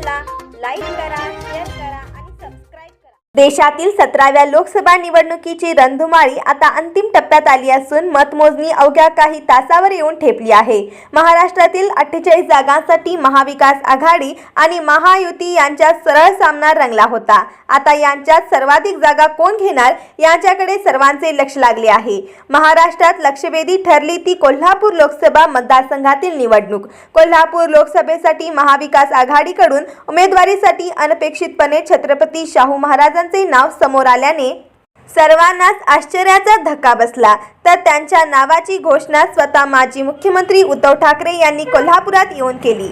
चॅनलला लाईक करा शेअर करा. देशातील सतराव्या लोकसभा निवडणुकीची रणधुमाळी आता अंतिम टप्प्यात आली असून मतमोजणी अवघ्या काही तासावर येऊन ठेपली आहे. महाराष्ट्रातील अठ्ठेचाळीस जागांसाठी महाविकास आघाडी आणि महायुती यांच्यात सरळ सामना रंगला होता. आता यांच्यात सर्वाधिक जागा कोण घेणार यांच्याकडे सर्वांचे लक्ष लागले आहे. महाराष्ट्रात लक्षवेधी ठरली ती कोल्हापूर लोकसभा मतदारसंघातील निवडणूक. कोल्हापूर लोकसभेसाठी महाविकास आघाडीकडून उमेदवारीसाठी अनपेक्षितपणे छत्रपती शाहू महाराजांचा नाव समोर आल्याने सर्वांनाच आश्चर्याचा धक्का बसला. तर त्यांच्या नावाची घोषणा स्वतः माजी मुख्यमंत्री उद्धव ठाकरे यांनी कोल्हापुरात येऊन केली.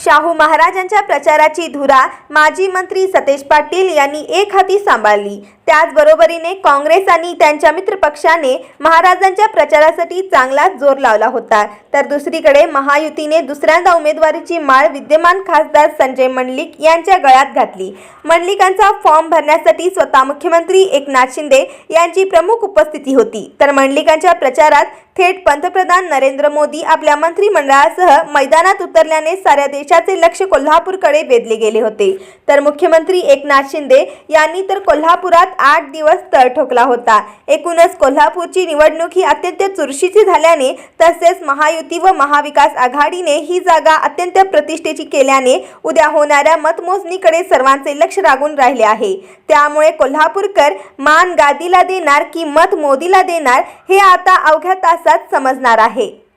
शाहू महाराजांच्या प्रचाराची धुरा माजी मंत्री सतेज पाटील यांनी एक हाती सांभाळली. त्याचबरोबरीने काँग्रेस आणि त्यांच्या मित्रपक्षाने महाराजांच्या प्रचारासाठी चांगलाच जोर लावला होता. तर दुसरीकडे महायुतीने दुसऱ्यांदा उमेदवारीची माळ विद्यमान खासदार संजय मंडलिक यांच्या गळ्यात घातली. मंडलिकांचा फॉर्म भरण्यासाठी स्वतः मुख्यमंत्री एकनाथ शिंदे यांची प्रमुख उपस्थिती होती. तर मंडलिकांच्या प्रचारात थेट पंतप्रधान नरेंद्र मोदी आपल्या मंत्रिमंडळासह मैदानात उतरल्याने साऱ्या देशाचे लक्ष कोल्हापूरकडे वेधले गेले होते. तर मुख्यमंत्री एकनाथ शिंदे यांनी तर कोल्हापुरात आठ दिवस तळ ठोकला होता. एकूणच कोल्हापूरची निवडणूक ही अत्यंत चुरशीची झाल्याने तसेच महायुती व महाविकास आघाडीने ही जागा अत्यंत प्रतिष्ठेची केल्याने उद्या होणाऱ्या मतमोजणीकडे सर्वांचे लक्ष लागून राहिले आहे. त्यामुळे कोल्हापूरकर मान गादीला देणार की मत मोदीला देणार हे आता अवघ्या तासात आत्ताच समजणार आहे.